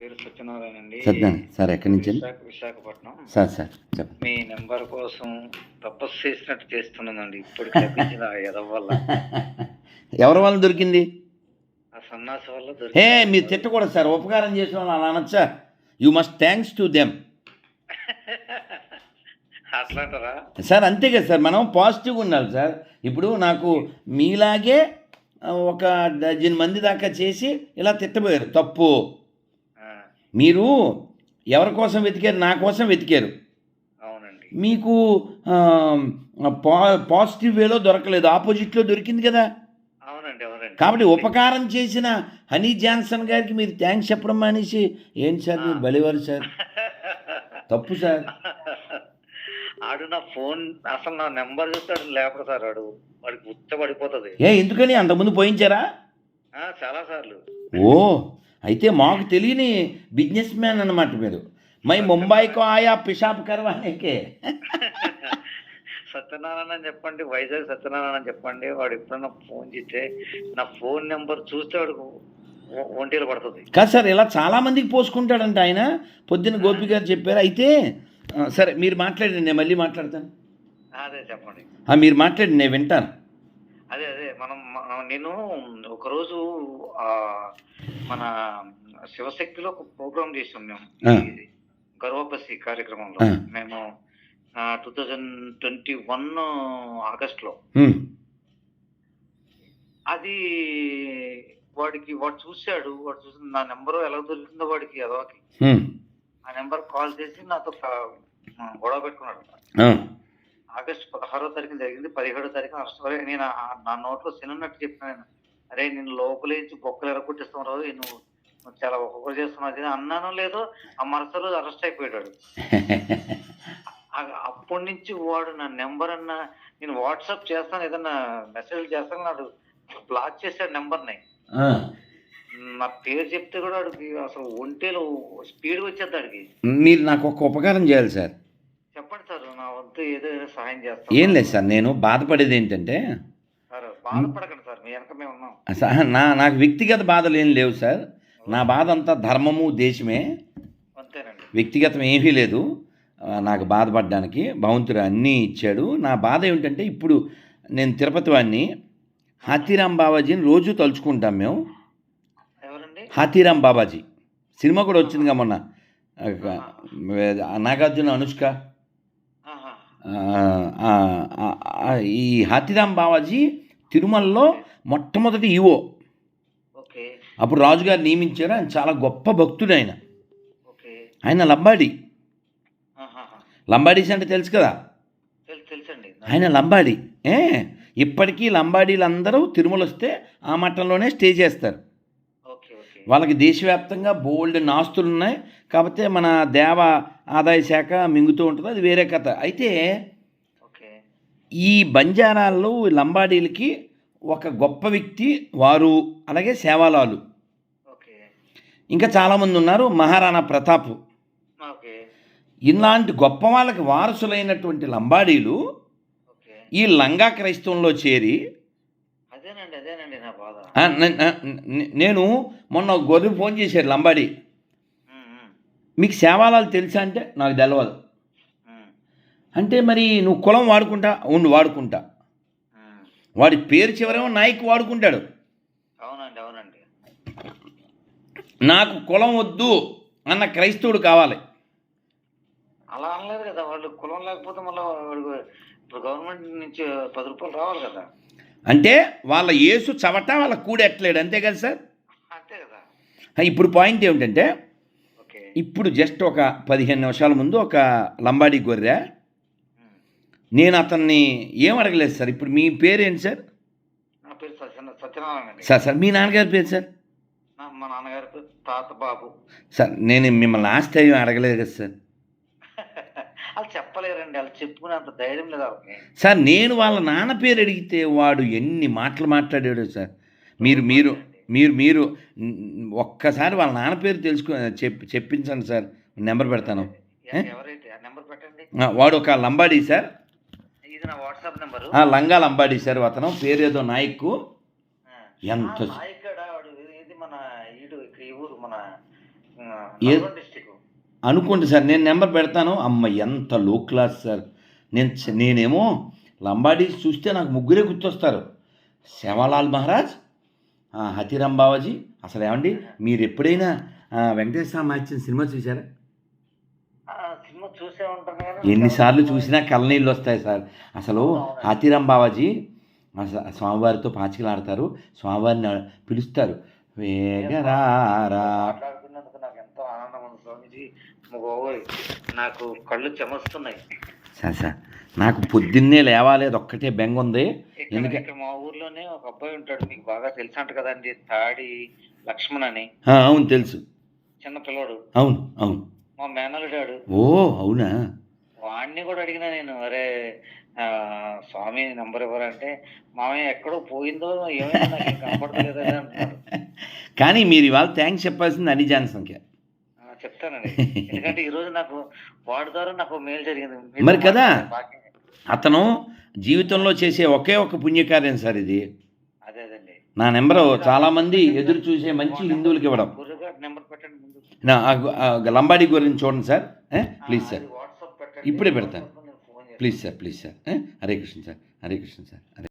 పేరు సత్యనారాయణ అండి సత్యనారాయణ సార్ ఎక్కడి నుంచి? విశాఖపట్నం. సార్ సార్ చెప్పండి. మీ నెంబర్ కోసం తపస్సు చేసినట్టు చేస్తున్నానండి. ఇప్పటికి లభించిన ఎదవ వల్ల. ఎవరి వల్ల దొరికింది? ఆ సన్నాసి వల్ల దొరికింది. మీరు తిట్టకూడదు సార్ ఉపకారం చేసిన వాళ్ళు అలా అనొచ్చా? You must thanks to them అట్లా సార్ అంతే కదా సార్ మనం పాజిటివ్గా ఉండాలి సార్. ఇప్పుడు నాకు మీలాగే ఒక డజన్ మంది దాకా చేసి ఇలా తిట్టబోయారు. తప్పు. మీరు ఎవరి కోసం వెతికారు నా కోసం వెతికారు. అవునండి. మీకు పా పాజిటివ్ వేలో దొరకలేదు ఆపోజిట్లో దొరికింది కదా. కాబట్టి ఉపకారం చేసిన హనీ జాన్సన్ గారికి మీరు థ్యాంక్స్ చెప్పడం మానేసి ఏంటి సార్ మీరు బలివారు సార్? తప్పు సార్. ఆడు నా ఫోన్ అసలు నా నెంబర్ చూస్తాడు లేపడు సార్ ఆడు. వాడికి ఉచ్చ పడిపోతుంది ఏ ఎందుకని? అంతకుముందు పోయించారా? చాలా సార్లు. ఓ అయితే మాకు తెలియని బిజినెస్ మ్యాన్ అన్నమాట మీరు. మై ముంబైకో ఆయా పిషాప్ కర్వానేకే సత్యనారాయణ అని చెప్పండి వైజాగ్ సత్యనారాయణ అని చెప్పండి వాడు ఎప్పుడన్నా ఫోన్ చేస్తే నా ఫోన్ నెంబర్ చూస్తే వాడికి ఒ- ఒంటిలో పడుతుంది. కాదు సార్ ఇలా చాలా మందికి పోసుకుంటాడంట ఆయన. పొద్దున్న గోపి గారు చెప్పారు. అయితే సరే మీరు మాట్లాడండి నేను మళ్ళీ మాట్లాడతాను. అదే చెప్పండి. మీరు మాట్లాడండి నేను వింటాను. నేను ఒకరోజు ఆ, మన శివశక్తిలో ఒక ప్రోగ్రామ్ చేసాం మేము గర్వపసి కార్యక్రమంలో. మేము టూ థౌజండ్ ట్వంటీ వన్ ఆగస్ట్లో హ్మ్. అది వాడికి వాడు చూశాడు వాడు చూసి నా నెంబర్ ఎలా దొరికిందో వాడికి హ్మ్. ఆ నెంబర్ కాల్ చేసి నాతో గొడవ పెట్టుకున్నాడు. ఆగస్ట్ పదహారో తారీఖున జరిగింది పదిహేడో తారీఖున అరెస్ట్ అయ్యి నేను నా నోట్లో సిన్నట్టు చెప్పినాను అరే నేను లోపలేంచి బొక్కలు ఎరగొట్టిస్తాం రాదు నువ్వు చాలా ఒక్కొక్కరు చేస్తున్నావు అన్నానో లేదో ఆ మరుసటి రోజు అరెస్ట్ అయిపోయాడు. అప్పటి నుంచి వాడు నా నెంబర్ అన్న నేను వాట్సాప్ చేస్తాను ఏదన్నా మెసేజ్ చేస్తాను నాడు బ్లాక్ చేశాడు నెంబర్ని. నా పేరు చెప్తే కూడా వాడికి అసలు ఒంటేలో స్పీడ్ వచ్చేది మీరు నాకు ఒక ఉపకారం చేయాలి సార్. చెప్పండి సార్. వంతు ఏదో ఏదో సహాయం ఏం లేదు సార్ నేను బాధపడేది ఏంటంటే సార్ బాధపడకండి సార్ మీ వెనక మేము ఉన్నాం. స- నా నాకు వ్యక్తిగత బాధలు ఏం లేవు సార్. నా బాధ అంతా ధర్మము దేశమే. అంతేనండి. వ్యక్తిగతం ఏమీ లేదు. నాకు బాధపడడానికి భగవంతుడు అన్నీ ఇచ్చాడు. నా బాధ ఏమిటంటే ఇప్పుడు నేను తిరుపతి వాడిని హాతీరాం బాబాజీని రోజు తలుచుకుంటాం మేము. ఎవరండి? హాతీరాం బాబాజీ. సినిమా కూడా వచ్చిందిగా మొన్న. నాగార్జున అనుష్క. ఈ హాతీరాం బాబాజీ తిరుమలలో మొట్టమొదటి ఈవో. ఓకే. అప్పుడు రాజుగారు నియమించారు. ఆయన చాలా గొప్ప భక్తుడు ఆయన. ఆయన లంబాడి. లంబాడీస్ అంటే తెలుసు కదా? ఆయన లంబాడి. ఏ? ఇప్పటికీ లంబాడీలందరూ తిరుమల వస్తే ఆ మట్టంలోనే స్టే చేస్తారు. వాళ్ళకి దేశవ్యాప్తంగా బోల్డ్ నాస్తులు ఉన్నాయి కాకపోతే మన దేవ ఆదాయ శాఖ మింగుతూ ఉంటుంది. అది వేరే కథ. అయితే ఈ బంజారాల్లో లంబాడీలకి ఒక గొప్ప వ్యక్తి వారు అలాగే సేవాలాలు. ఓకే. ఇంకా చాలామంది ఉన్నారు. మహారాణా ప్రతాప్. ఇలాంటి గొప్ప వాళ్ళకి వారసులైనటువంటి లంబాడీలు ఈ లంగా క్రైస్తవంలో చేరి నేను మొన్న గొర్రె ఫోన్ చేశాడు లంబాడి. మీకు సేవాలాలు తెలుసా అంటే నాకు తెలియదు ఉమ్, అంటే మరి నువ్వు కులం వాడుకుంటా ఉండు వాడుకుంటా. వాడి పేరు చివరేమో నాయక్ వాడుకుంటాడు. అవునండి అవునండి. నాకు కులం వద్దు అన్న క్రైస్తవుడు కావాలి. అలా అనలేదు కదా వాళ్ళు కులం లేకపోతే మళ్ళీ గవర్నమెంట్ నుంచి పది రూపాయలు రావాలి కదా. అంటే వాళ్ళ యేసు చవట వాళ్ళ కూడెట్టలేడు అంతే కదా సార్? అంతే కదా. ఆ, ఇప్పుడు పాయింట్ ఏమిటంటే ఇప్పుడు జస్ట్ ఒక పదిహేను నిమిషాల ముందు ఒక లంబాడి గొర్రె. నేను అతన్ని ఏం అడగలేదు సార్? ఇప్పుడు మీ పేరు ఏంటి సార్ సార్ సార్ మీ నాన్నగారి పేరు సార్? మా నాన్నగారి పేరు తాత బాబు. సార్ నేను మిమ్మల్ని లాస్ట్ టైం అడగలేదు కదా సార్. వాళ్ళు చెప్పలేరండి వాళ్ళు చెప్పుకునేంత ధైర్యం లేదు వాళ్ళకి. సార్ నేను వాళ్ళ నాన్న పేరు అడిగితే వాడు ఎన్ని మాటలు మాట్లాడాడు సార్. మీరు మీరు మీరు మీరు ఒక్కసారి వాళ్ళ నాన్న పేరు తెలుసుకో చెప్పి చెప్పించండి సార్. నెంబర్ పెడతాను. ఎవరైతే? ఆ నెంబర్ పెట్టండి. ఆ, వాడు ఒక లంబాడీ సార్. ఇది నా వాట్సాప్ నెంబర్. ఆ, లంగా లంబాడీ సార్ అతను. పేరు ఏదో నాయక్ ఎంత- ఇక్కడ వాడు? ఇది మన ఈడు ఇక్కడ ఈ ఊరు మన ఏ- డిస్టిక్ అనుకోండి సార్ నేను నెంబర్ పెడతాను. అమ్మ ఎంత లో క్లాస్ సార్. నేను నేనేమో లంబాడీ చూస్తే నాకు ముగ్గురే గుర్తొస్తారు. శివలాల్ మహారాజ్ హతిరామ్ బావాజీ. అసలు ఏమండి మీరు ఎప్పుడైనా వెంకటేశ్వర మ్యాచ్ సినిమా చూసారా ఎన్నిసార్లు చూసినా కళ్ళనీళ్ళు వస్తాయి సార్. అసలు హాతీరాం బావాజీ స్వామివారితో పాచికలాడతారు. స్వామివారిని పిలుస్తారు. వేగరారా మాట్లాడుతున్నందుకు నాకు ఎంతో ఆనందం ఉంది స్వామిజీ బాబోయ్ నాకు కళ్ళు చెమస్తున్నాయి. సార్ నాకు పొద్దున్నే లేవాలి అది ఒక్కటే బెంగ ఉంది ఇక్కడ ఎందుక- ఇక్కడ మా ఊర్లోనే ఒక అబ్బాయి ఉంటాడు మీకు బాగా తెలుసు అంట కదండి తాడి లక్ష్మణ్ అని. అవును తెలుసు. చిన్న పిల్లోడు. అవును అవును. మా మేనలుడాడు ఓ అవునా? వాడిని కూడా అడిగినా నేను అరే స్వామి నంబర్ ఇవ్వరంటే మామయ్య ఎక్కడో పోయిందో ఏమైనా కనపడలేదు కానీ మీరు ఇవాళ థ్యాంక్స్ చెప్పాల్సింది అని జాన్సన్కి ఆ, చెప్తానండి ఎందుకంటే ఈ రోజు నాకు వాడి ద్వారా నాకు మేలు జరిగింది. మరి కదా? అతను జీవితంలో చేసే ఒకే ఒక పుణ్యకార్యం సార్ ఇది. నా నెంబరు చాలామంది ఎదురు చూసే మంచి హిందువులకి ఇవ్వడం. ముందు. లంబాడీ గురించి చూడండి సార్? Please sir. ఇప్పుడే పెడతాను. Please sir please sir? Hare Krishna sir Hare Krishna sir Hare